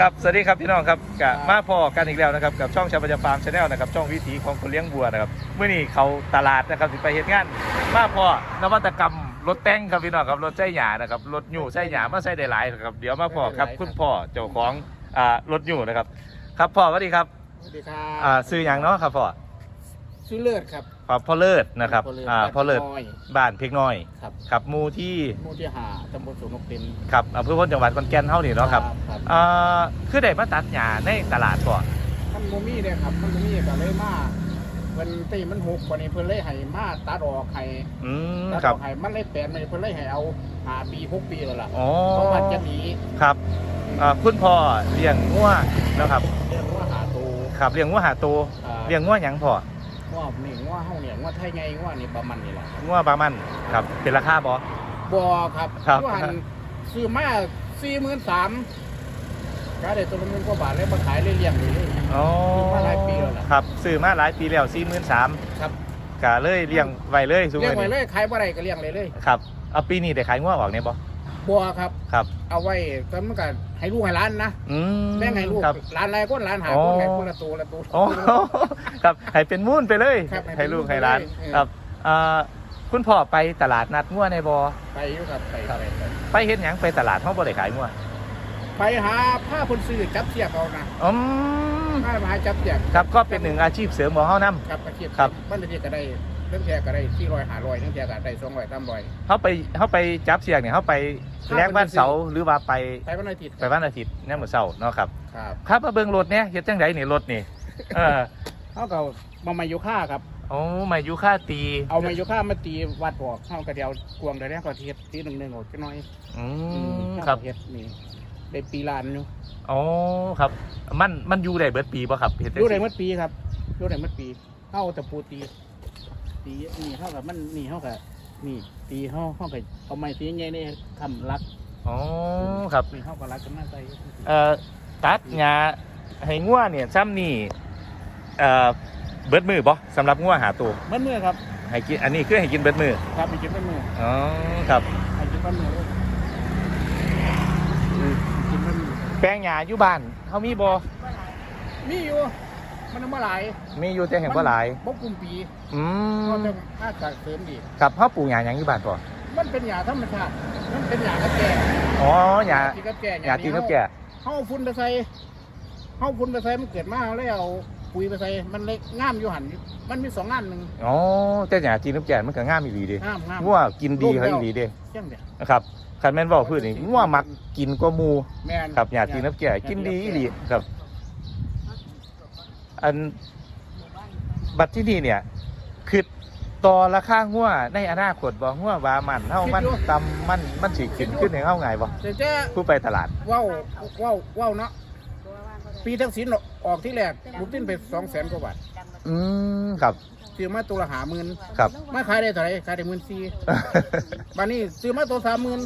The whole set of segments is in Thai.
ครับสวัสดีครับพี่น้องครับกับมาพอกันอีกแล้วนะครับกับช่องชาวประจาฟาร์มชาแนลนะครับช่องวิถีของคนเลี้ยงวัวนะครับเมื่อนี้เขาตลาดนะครับสิไปเห็นงาน มาพอนวัตกรรมรถแต่งครับพี่น้องครับรถใช้หยานะครับรถหยู่ใช้หยามาใช้ได้หลายนะครับเดี๋ยวมาพอครับคุณพ่อเจ้าของอ่ารถหยู่นะครับ ครับพ่อสวัสดีครับสวัสดีครัอ่าบซื้อหยังเนาะครับพ่อชื่อเลิศครับ พ่อพ่อเลิศนะครับอ่าพ่อเลิศน้อยบ้านเพกน้อยครับ ครับหมูที่หมู่ที่หาตำบลสวนนกเต็นครับอำเภอพ้นจังหวัดขอนแก่นเท่านี่เนาะครับครับอ่าคือได้มาตัดหญ้าในตลาดก่อนมันโมมี่เลยครับมันโมมี่ก็เลยมาเพิ่นตีมันหกกว่านี้เพิ่นเลยให้มาตัดออกให้อืมตัดครัอบอกให้มันเลยแปลนเลยเพิ่นเลยให้เอาหาปีหกปีแล้วล่ะอ๋อเพราะมันจะหนีครับอ่าคุณพ่อเลี้ยงงัวนะครับเรียกว่าหาตูครับเลี้ยงงัวหาตัวอ่าเลี้ยงงัวหยังพ่อ ว่านี่ว่าเฮาเนี่ยว่าไทยไงว่านี่ประมาณนี้แหละงัวบามันครับ เป็นราคาบ่บ่ครับครับ ว่าหันซื้อมา43,000ก็ได้ตัวละหมื่นกว่าบาทเลยมาขายเลยเลี้ยงเลยเลย อ๋อซื้อมาหลายปีแล้วล่ะ ครับซื้อมาหลายปีแล้วสี่หมื่นสามครับกะเลยเลี้ยงไว้เลยซุเลี้ยงมื้ไว้อเลนี้ยขายบ่ได้ก็เลี้ยงเลยเลย ครับเอาปีนี้ได้ขายงัวออกเนี่ยบ่ บัวครับ ครับ เอาไว้ตอนมันก็ให้ลูกให้ร้านนะอืมแบ่งให้ลูกครับ ร้านอะไรก็ร้านหาอ๋อ คนไหนคนละตัวละตัว อ๋อ ครับให้เป็นมูนไปเลยครับให้ให้เป็นลูกมูนให้ร้านไปเลยเออครับอ่าคุณพ่อไปตลาดนัดงัวในบ่ไปอยู่ครับไปไปไปไปเฮ็ดหยังไปตลาดเฮาบ่ได้ขายงัวไปหาผ้าคนซื้อจับเสียบเอานะอืมผ้ามาหาจับเสียบครับก็เป็นหนึ่งอาชีพเสริมของเฮานํ ครับอาชีพครับบ้านเดียก็ได้ เรื่องแค่ก็ได้ที่ร้อยหาร้อยเรื่องแค่ก็ได้สองร้อยสามร้อยเขาไปเขาไปจับเสียงเนี่ยเขาไปครับแลกบ้านเสาร์หรือว่าไปไปวันอาทิตย์ไปบ้านอาทิตย์เนี่ยเหมือนเสาร์เนาะครับครับครับมาเบิ่งรถเนี่ยเฮ็ดจังไดนี่รถนี่เออเขาก็มามายุค่าครับโอ้มายุค่าตี เอามายุค่ามาตีวัดออกเข้ากระเดียวกวงได้แล้วก็เทียบตีหนึ่งหนึ่งออกจะน้อยอือืมมครับเฮ็ดนี่ได้ปีลานอยู่อ๋อครับ มันมันอยู่ได้เบิดปีป่ะครับเฮ็ดจังดูซี้ได้เมื่อปีครับดูได้เมื่อปีเข้าแต่ปูตี ตีนี่เท่ากับมันนี่เท่ากับนี่ตีเท่าเท่ากับเอาไม้ตีใหญ่นี่ทำรักอ๋อครับนี่เท่ากับรักกันมาใส่เอ่อตัดหญ้าให้งัวเนี่ยซ้ำนี่เอ่อเบิดมือบ่สำหรับงัวหาตัวเมื่อเมื่อครับให้กินอันนี้คือให้กินเบิดมือครับไปกินเมื่อเมื่ออ๋อครับไปกินเมื่อเมื่อกินเมื่อเมื่อแปลงหญ้าอยู่บ้านเฮามีบ่มีอยู่ มันเอามาหลายมีอยู่แต่แห่งบ่หลายบกกลุ่มปีอืก็มจะอากาศเสริมดี ครับเฮาปลูกหญ้าหยังอยู่บ้านก่อนมันเป็นหญ้าธรรมชาติ มันเป็นหญ้ากระแก่อ๋อหญ้าที่กระแก่หญ้ากินกับแก่เข้าฟุ้นไปใส่เข้าฟุ้นไปใส่มันเกิดมาแล้วเอาปุ๋ยไปใส่มันเล็กงามอยู่หันมันมีสองงานหนึ่งอ๋อแต่หญ้ากินกับแก่มันก็งามอีหลีเด้งามงามงัวกินดีเขาอีหลีเด้เช่นเดียวนะครับคันแม่นเว้าพื้นนี่งัวมักกินกว่าหมู่แม่น ครับหญ้ากินกับแก่กินดีอีหลีครับ อันบัดที่นี่เนี่ยคือต่อราคางัวในอนาคตบ่งัวว่ามันเฮามันต่ำมันมันสิขึ้นขึ้นให้เฮาง่ายบ่แต่เจ้าผู้ไปตลาดว้าวว้าวว้าวเนาะปีทักษิณออกที่แรกลูกติ้นไปสองแสนกว่าบาทอืมครับซื้อมาตัวละหาหมื่นครับมาขายได้เท่าไหร่ขายได้หมื่นสี่บัดนี้ซื้อมาตัวสามหมื่น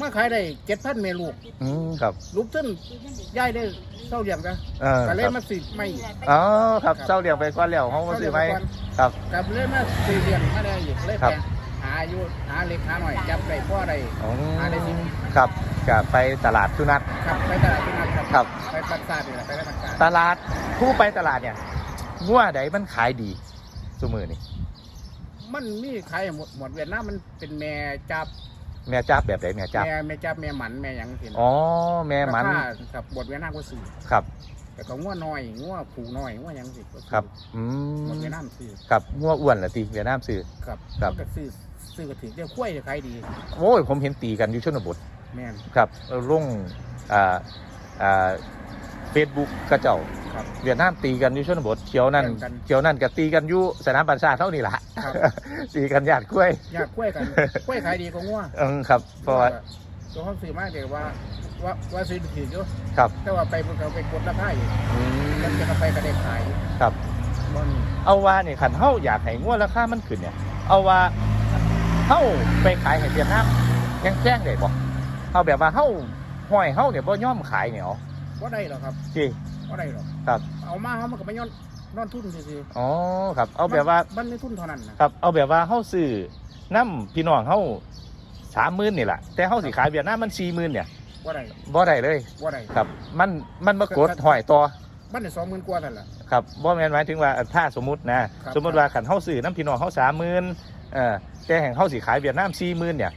มาขายได้เจ็ดพันเมลูกอืมครับลูกติ้นย้ายได้เศร้าเลี้ยงจ้ะเออก็เลคยรับมาซื้อไม่อีกอ๋อครับเศร้าเลี้ยงไปก่อนแล้วเฮามาซื้อไหมครับ กับเลยมาซื้อเลี้ยงมาได้อีกเลยครัแปบลงหาอยู่หาเล็กหาหน่อยจับได้พ่อได้อ๋อหาได้สิครับก็ไปตลาดสุนัตครับไปตลาดที่นั่นครับครับไปปักซาดนี่แหละไปได้ปักซาดตลาดผู้ไปตลาดเนี่ยงัวใดมันขายดีสมือนี่มันมีขายหมดหมดเวียดนามมันเป็นแม่จับ แม่จับแบบไหนแม่จับแม่แม่จับแม่หมันแม่หยังสินะอ๋อแม่มันราคากับบทเวียดนามก็ซื้อครับแต่ก็งัวน้อยงัวผูน้อยงัวหยังสิก็ซื้อครับอืหมดมเวียดนามซื้อครับงัวอ้วนละตีเวียดนามซื้อครับครับก็ซื้อซื้อก็ถือเดี๋ยวกล้วยจะขายดีโอ้ยผมเห็นตีกันอยู่ชนบทแม่นครับเออลงอ่าอ่า เฟซบุ๊กกระเจ้าครับ เวียดนามตีกันอยู่ชนบทเขียวนั่นแข่งกันเขียวนั่นก็ตีกันอยู่สนามบัญชาเท่านี้ละครับ ตีกันญาติกล้วยอยากกล้วยกัน กล้วยขายดีกว่างัวเออครับเพราะว่าตัวเขาซื้อมาเดี๋ยวว่า ว่าว่าซื้อถืออยู่ครับแต่ว่าไปเพิ่นก็ไปกดราคาอยู่อืแล้วมจะเอาไปก็ได้ขายครับบ่มีเอาว่าเนี่ยขันเฮาอยากให้งัวราคามันขึ้นเนี่ย เอาว่าเฮาไปขายให้เวียดนามแจ้งแจ้งได้บ่เฮาแบบว่าเฮาห้อยเฮาเนี่ยบ่ยอมขายเนี่ยอ๋อ บ่ได้หรอกครับจีบ่ได้หรอกครับ เอามาเขามันก็ไม่ย้อนนอนทุนซื่ออ๋อครับ เอาแบบว่า มันไม่ทุนเท่านั้นนะครับ เอาแบบว่าเฮาซื้อน้ำพี่น้องเฮา30,000นี่แหละแต่เฮาสิขายเวียดนามมัน40,000เนี่ยว่าไรบ่ได้เลยว่าไรครับ มันมันมากดหอยต่อบ้านในสองหมื่นกว่านั่นแหละ ครับบ่แม่นหมายถึงว่าถ้าสมมุตินะ ครับ สมมุติว่าขันเฮาซื้อน้ำพี่น้องเฮา30,000เอ่อแต่แห่งเฮาสิขายเวียดนาม40,000เนี่ย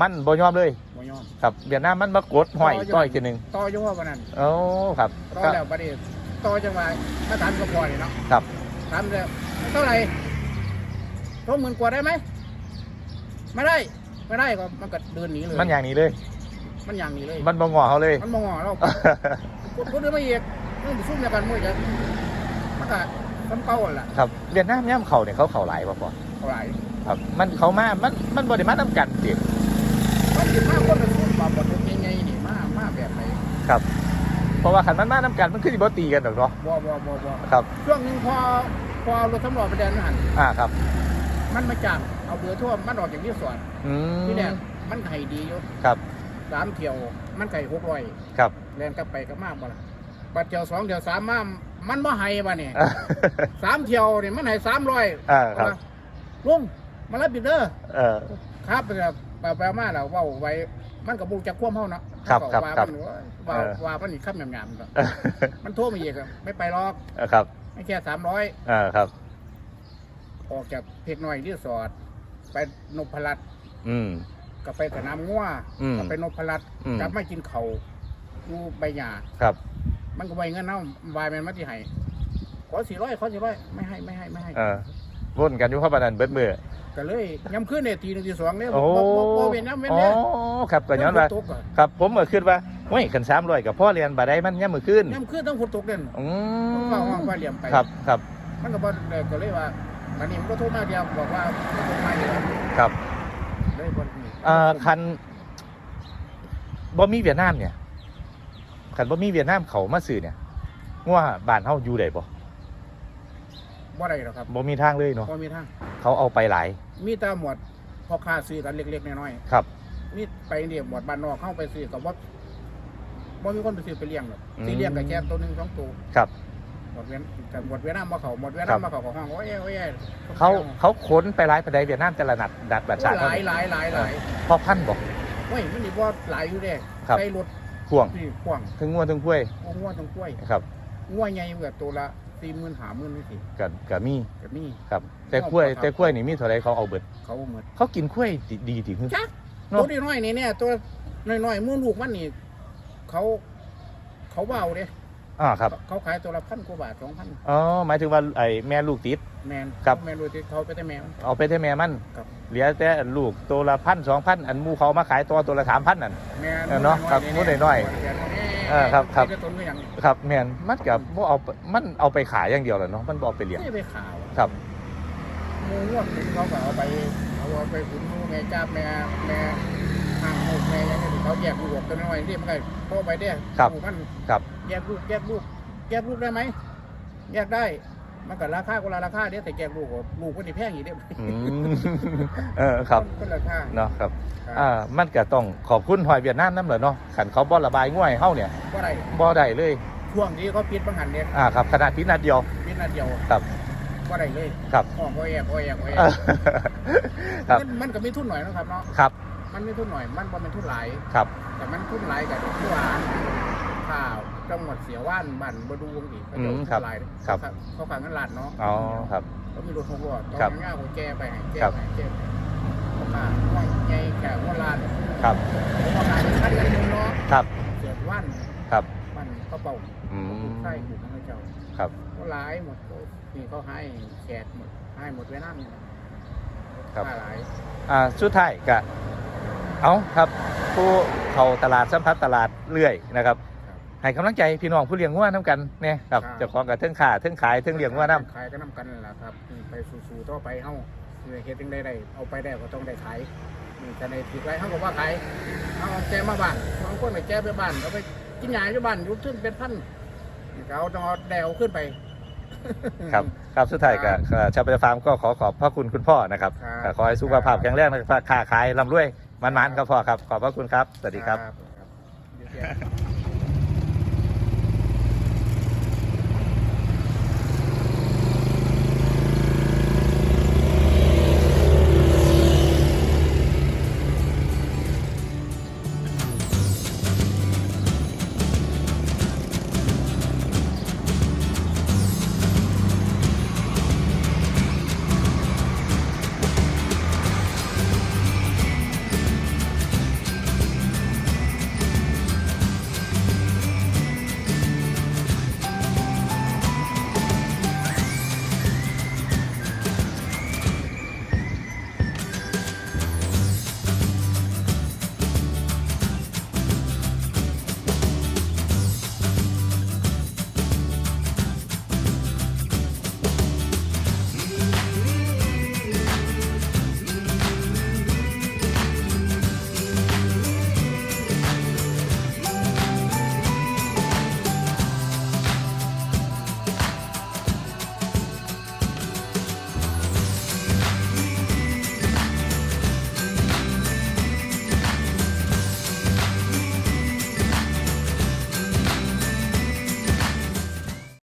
มันบ่ยอมเลย บ่ยอมครับเวียดนามมันมากดหอยต่ออีกทีหนึงต่อจังว่าวันนั้นโอ้ครับต่อก็แล้วประเดี๋ยวต่อจังว่าถ้าถามก็พอเลยเนาะครับถามเลยเท่าไหร่สองหมื่นกว่าได้ไหมไม่ได้ไม่ได้ก็มันก็เดินหนีเลยมันอย่างนี้เลย มันอย่างนี้เลย มันบ่งอเขาเลย มันมองเราพูดพูดเรื่องไม่เอกมันซุ่มในกันมั่วจะมันก็ซ้ำเก่าหั่นล่ะครับเวียดนามย่ำเขาเนี่ยเขาเขาหลายบ่พอเท่าไหร่ครับ มันเขามามันมันบ่ได้มานํกันสิต้อ งกินมากคนละซุ่มมาบดยังไงนี่มามาแบบไหนครับ เพราะว่าขันมันมานํกันมันคือสิบ่ตีกันดอกเนาะบ่บ่บ่บ่ครับช่วงหนึงพอพอรถตำรวจไปแดนหันอ่าครับมันมาจับเอาเบือทั่วมันออกจากที่สวนอืมที่แรกมันไข่ดีอยู่ครับสามเที่ยวมันไข่หกร้อยครับแลนกลับไปกลับมาบ่ล่ะปัดเที่ยวสองเที่ยวสามมามันบ่ให้บ่เนี่ยสามเที่ยวนี่มันให้สามร้อยอ่าครับลุงมารับบิดเดอร์เออครับไปแบบ ไปไปมาแล้วเว่าไว้มันกับบูจากควมเฮาเนาะครับเขาครับว่าครับมันว่าเออ ว่ามันอีกคำหยาบๆเนาะมันโทรมาอีกอะไม่ไปหรอกเออครับไม่แค่สามร้อยอ่าครับ ออกจากเพชรน้อยที่สอดไปนพรัตน์อืม ก็ไปสนามงัวอืมก็ไปนพรัตน์อืม กลับมากินเขาวอยู่ใบหญ้าครับ มันก็ไว้เงินเนาวายแมนมาที่ให้ขอสี่ร้อยขอสี่ร้อยไม่ให้ไม่ให้ไม่ให้ เออ วนกันอยู่เข้าปานนั้นเบิดมือก็เลยย้ำขึ้นเนี่ยทีหนึ่งทีสองเนี่ยโอ้บ่บ่บ่เว้นน้ำเว้นอ๋อเนี่ยครับก็ย้อนว่าตกอะครับผมก็คิดว่าเฮ้ยคัน300กับพ่อเรียนบ่ได้มันยามมื้อคืนย้ำขึ้นต้องฝนตกเด่นอืมันมก็ห้องว่าเหลี่ยมไป ครับครับมันก็บอกเลยก็เลยว่าอันนี้มันก็โทรมาเดียวบอกว่าไม่โทรมาอยู่แล้วครับเลยคนนี้เอ่อคันบ่มีเวียดนามเนี่ยคันบ่มีเวียดนามเขามาซื้อเนี่ยว่าบ้านเฮาอยู่ได้บ่ บ่ได้หรอกครับบ่มีทางเลยเนาะพอมีทาง เขาเอาไปหลาย มีแต่หมวดพอค้าซื้อกันเล็กๆน้อยครับๆมีไปเนี่ยหมวดบ้านนอกเข้าไปซื้อกับว่าบ่มีคนไปซื้อไปเลี้ยงหรอกอืมที่เลี้ยงกับแค่ตัวหนึ่งสองตัวครับหมดเวียนแต่หมดเวียนน้ำมาเขาหมดเวียนครับน้ำมาเขาของห้องโอ้ยโอ้ยเขาเขาขนไปหลายประเทศเวียดนามแต่ละนัดดัดบัตรหชาติลายหลายหลายหลายพอพันบ่โอ้ยมันนี่ว่าหลายอยู่เด้ครับใส่รถพ่วงนี่พ่วงถึงงัวถึงกล้วยโอ้งัวต้องกล้วยครับงัวใหญ่เกือบตัวละ สี่หมื่นห้าหมื่นนี่สิก็ก็มีแบบนี้ครับ แต่กล้วยแต่กล้วยนี่มีเท่าไรเขาเอาเบิด เขาเหมือนเขากินกล้วยดีดีติคือจักเนอะตัวน้อยๆนี่เนี่ยตัวน้อยๆมือลูกมันนี่เขาเขาเบาเด้อ่าครับเขาขายตัวละพันกว่าบาทสองพันอ๋อหมายถึงว่าไอ้แม่ลูกติดแมนครับแมนดูที่เขาไปแต่แมวเอาไปให้แม่มันครับเหลือแต่ลูกตัวละพันสองพันอันหมูเขามาขายตัวตัวละสามพันนั่นแมนเออเนาะครับพูดหน่อยๆ เออครับครับไม่ได้ต้นก็ยังครับแม่นมันกับบ่เอามันเอาไปขายอย่างเดียวแหละเนาะมันบ่เอาไปเลี้ยง ไม่ไปข่าวครับงูงวดขุนเขาก็เอาไปเอาไปขุนงูแม่จ้าแม่แม่ห่างหกแม่ยังไงที่เขาแยกลูกออกตัวน้อยนี่มันก็พ่อไปเด้ครับลูกมันครับ แยกลูกแยกลูกแยกลูกได้ไหมแยกได้ มันก็ราคาคนละราคาเด้แต่แยกลูกก็ลูกก็นี่แพงอีกเด้อืมเออครับคนละราคาเนาะครับครับอ่ามันก็ต้องขอบคุณหอยเวียดนามน้ำเหรอเนาะขันเขาบ่ระบายง่วยเฮาเนี่ยบ่ได้บ่ได้เลยช่วงที่เขาปิดบังหันเนี่ยอ่าครับขนาดพิษนัดเดียวปิดนาเดียวครับบ่ได้เลยครับอ๋อโอ้ยโอ้ยโอ้ยเออครับมันมันก็มีทุนหน่อยนะครับเนาะครับ มันมีทุนหน่อยมันบ่เป็นทุนหลายครับ แต่มันทุนหลายกับที่ว่าข่าว จังหวัดเสียว่านบ้านบดูวงอีกอืมครับหลายครับเขาขายเงินล้านเนาะอ๋อครับ เขามีรถหกล้อตอครับนง่ายของแกไปให้แกครับ ไปให้แกไปเขาขายว่าไงแก่ว่าล้านครับเขาขายขั้นละหนึ่งเนาะครับเสียว่านครับมันเขาเป่าอืมใช่ถูกของเจ้าครับเขาหลายหมดนี่เขาให้แขกหมดให้หมดเวลานี่นะครับ หลาย อ่าสุดท้ายก็เอาครับ ผู้เข้าตลาดสัมผัสตลาดเรื่อยนะครับ ให้กำลังใจพี่น้องผู้เลี้ยงงัวน้ำกันเนี่ยครับ เจ้าของกับเทิงขาเทิงขายเทิงเลี้ยงงัวน้ขายก็น้ำกันนั่นแหละครับนี่ไปสู่ๆต่อไปเฮาคือเฮ็ดจังได้ได้เอาไปได้ก็ต้องได้ขายนี่แต่ในที่ไรเฮาก็ว่าขายเอาแจมาบ้านบางคนไปแจไปบ้านเขาไปกินหญ้าอยู่บ้านอยู่ขึ้นเป็นพันนี่ก็เอาต้องเอาแดวขึ้นไปำครับครับสุดท้ายก็ก็ชาวประฟาร์มก็ขอขอบพระคุณคุณพ่อนะครับครับก็ขอให้สุขภาพแข็งแรงนะครับค้าขายร่ำรวยมันๆครับพ่อครับขอบพระคุณครับสวัสดีครับ ครับ